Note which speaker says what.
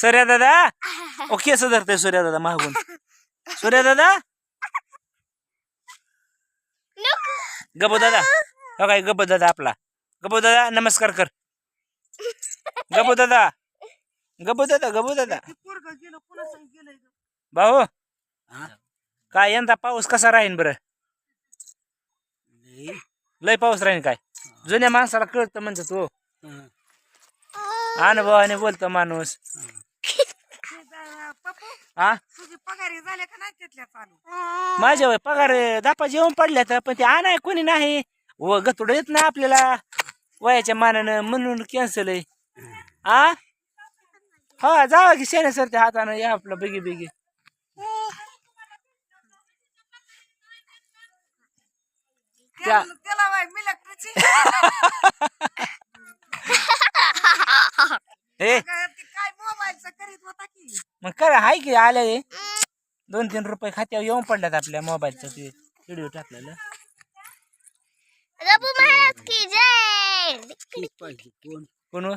Speaker 1: सूर्या दादा? ओके असं धरतोय सूर्या दादा मागून. सूर्या दादा? गबो दादा. हो काय गबो दादा आपला. गबो दादा नमस्कार कर. गबो दादा. गबो दादा गबो दादा. भाऊ काय यंदा पाऊस कसा राहीन बरं? लय पाऊस राहीन काय? जुन्या माणसाला कळतं म्हणजे तो. अनुभवाने बोलतो माणूस. हा
Speaker 2: तुझी पगारी झाल्या का नाही त्यातल्या चालू?
Speaker 1: माझ्या वय पगार दापा जेवण पडल्या तर पण ते आणाय कोणी नाही. व गतुड येत नाही आपल्याला. वयाच्या मानानं म्हणून कॅन्सल आहे. आ? हा जावा की शेणे सर त्या हातानं या आपलं बेगी बेगी. त्या-
Speaker 2: त्याला
Speaker 1: ए
Speaker 2: काय मोबाईलचं करीत होता की
Speaker 1: मग काय हाय की आले दोन तीन रुपये खात्यावर येऊन पडल्यात आपल्या मोबाईलचं ते व्हिडिओ टाकलेलं.
Speaker 3: रघु महाराज की जय.
Speaker 1: कोण? व?